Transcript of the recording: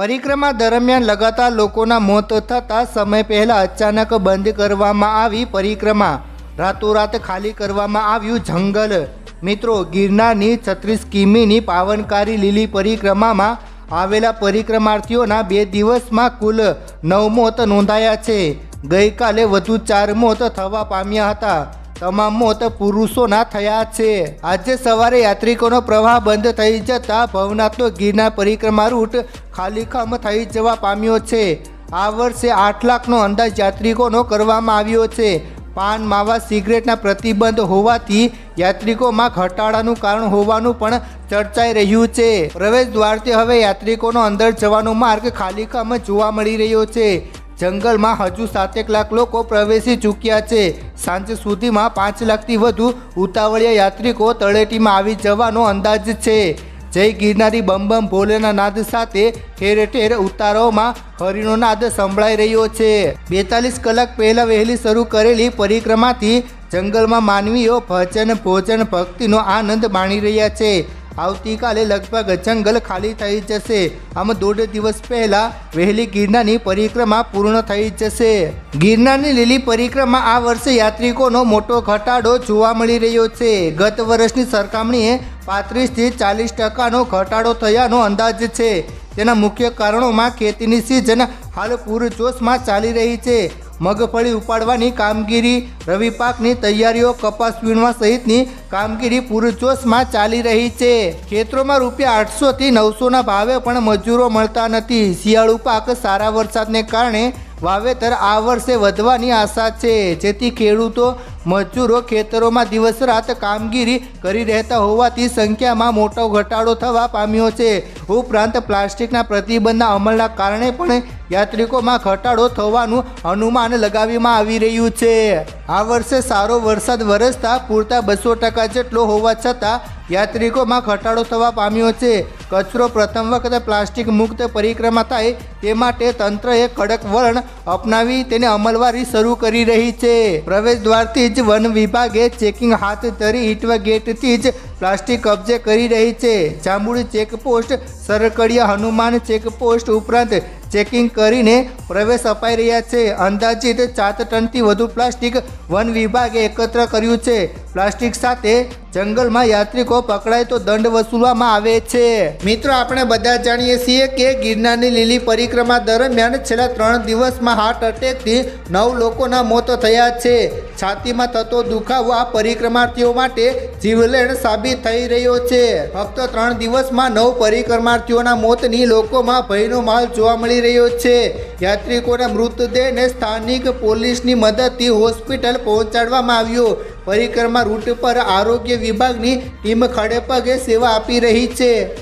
પરિક્રમા દરમિયાન લગાતાર લોકોના મોત થતાં સમય પહેલાં અચાનક બંધ કરવામાં આવી પરિક્રમા. રાતોરાત ખાલી કરવામાં આવ્યું જંગલ. મિત્રો, ગિરનારની છત્રીસ કિમીની પાવનકારી લીલી પરિક્રમામાં આવેલા પરિક્રમાર્થીઓના બે દિવસમાં કુલ નવ મોત નોંધાયા છે. ગઈકાલે વધુ ચાર મોત થવા પામ્યા હતા. તમામ મોત પુરુષોના થયા છે. આજે સવારે યાત્રિકોનો પ્રવાહ બંધ થઈ જતા ભવનાથનો ગિરનાર પરિક્રમા રૂટ ખાલીખમ થઈ જવા પામ્યો છે. આ વર્ષે આઠ લાખનો અંદાજ યાત્રિકોનો કરવામાં આવ્યો છે. પાન, માવા, સિગરેટના પ્રતિબંધ હોવાથી યાત્રિકોમાં ઘટાડાનું કારણ હોવાનું પણ ચર્ચાઈ રહ્યું છે. પ્રવેશ દ્વારથી હવે યાત્રિકોનો અંદર જવાનો માર્ગ ખાલીખમ જોવા મળી રહ્યો છે. જંગલમાં હજુ સાતેક લાખ લોકો પ્રવેશી ચૂક્યા છે. સાંજ સુધીમાં પાંચ લાખથી વધુ ઉતાવળિયા યાત્રિકો તળેટીમાં આવી જવાનો અંદાજ છે. જય ગિરનારી બમ બમ ભોલેના નાદ સાથે ઠેર ઠેર ઉતારોમાં હરિનો નાદ સંભળાઈ રહ્યો છે. બેતાલીસ કલાક પહેલાં વહેલી શરૂ કરેલી પરિક્રમાથી જંગલમાં માનવીઓ ભજન ભોજન ભક્તિનો આનંદ માણી રહ્યા છે. આવતીકાલે લગભગ જંગલ ખાલી થઈ જશે. આમ દોઢ દિવસ પહેલા વહેલી ગિરનારની પરિક્રમા પૂર્ણ થઈ જશે. ગિરનારની લીલી પરિક્રમા આ વર્ષે યાત્રિકોનો મોટો ઘટાડો જોવા મળી રહ્યો છે. ગત વર્ષની સરખામણીએ પાંત્રીસથી ચાલીસ ટકાનો ઘટાડો થયાનો અંદાજ છે. તેના મુખ્ય કારણોમાં ખેતીની સિઝન હાલ પૂરજોશમાં ચાલી રહી છે. મગફળી ઉપાડવાની કામગીરી, રવિ પાકની તૈયારીઓ, કપાસ વીણવા સહિતની કામગીરી પૂરજોશમાં ચાલી રહી છે. ખેતરોમાં રૂપિયા આઠસોથી નવસોના ભાવે પણ મજૂરો મળતા નથી. શિયાળુ પાક સારા વરસાદને કારણે વાવેતર આ વર્ષે વધવાની આશા છે. જેથી ખેડૂતો મજૂરો ખેતરોમાં દિવસ રાત કામગીરી કરી રહેતા હોવાથી સંખ્યામાં મોટો ઘટાડો થવા પામ્યો છે. ઉપરાંત પ્લાસ્ટિકના પ્રતિબંધના અમલના કારણે પણ યાત્રિકોમાં ઘટાડો થવાનું અનુમાન લગાવવામાં આવી રહ્યું છે. આ વર્ષે સારો વરસાદ વરસતા પૂરતા બસો ટકા જેટલો હોવા છતાં યાત્રિકોમાં ઘટાડો થવા પામ્યો છે. કચરો પ્રથમ વખત પ્લાસ્ટિક મુક્ત પરિક્રમા થાય તે માટે તંત્રએ કડક વલણ અપનાવી તેને અમલવારી શરૂ કરી રહી છે. પ્રવેશ દ્વારથી જ વન વિભાગે ચેકિંગ હાથ ધરી ઇટવા ગેટથી જ પ્લાસ્ટિક કબજે કરી રહી છે. જાંબુડી ચેકપોસ્ટ, સરકડિયા હનુમાન ચેકપોસ્ટ ઉપરાંત ચેકિંગ કરીને પ્રવેશ અપાઈ રહ્યા છે. અંદાજિત સાત ટનથી વધુ પ્લાસ્ટિક વન વિભાગે એકત્ર કર્યું છે. પ્લાસ્ટિક સાથે જંગલમાં યાત્રિકો પકડાય તો દંડ વસૂલવામાં આવે છે. મિત્રો, આપણે બધા જાણીએ છીએ કે ગિરનારની લીલી પરિક્રમા દરમિયાન છેલ્લા ત્રણ દિવસમાં હાર્ટ અટેકથી નવ લોકોના મોત થયા છે. છાતીમાં થતો દુખાવો આ પરિક્રમાર્થીઓ માટે જીવલેણ સાબિત થઈ રહ્યો છે. ફક્ત ત્રણ દિવસમાં નવ પરિક્રમાર્થીઓના મોતની લોકોમાં ભયનો માલ જોવા મળી રહ્યો છે. યાત્રિકોના મૃતદેહને સ્થાનિક પોલીસની મદદથી હોસ્પિટલ પહોંચાડવામાં આવ્યો. પરિક્રમા રૂટ પર આરોગ્ય વિભાગની ટીમ ખડેપગે સેવા આપી રહી છે.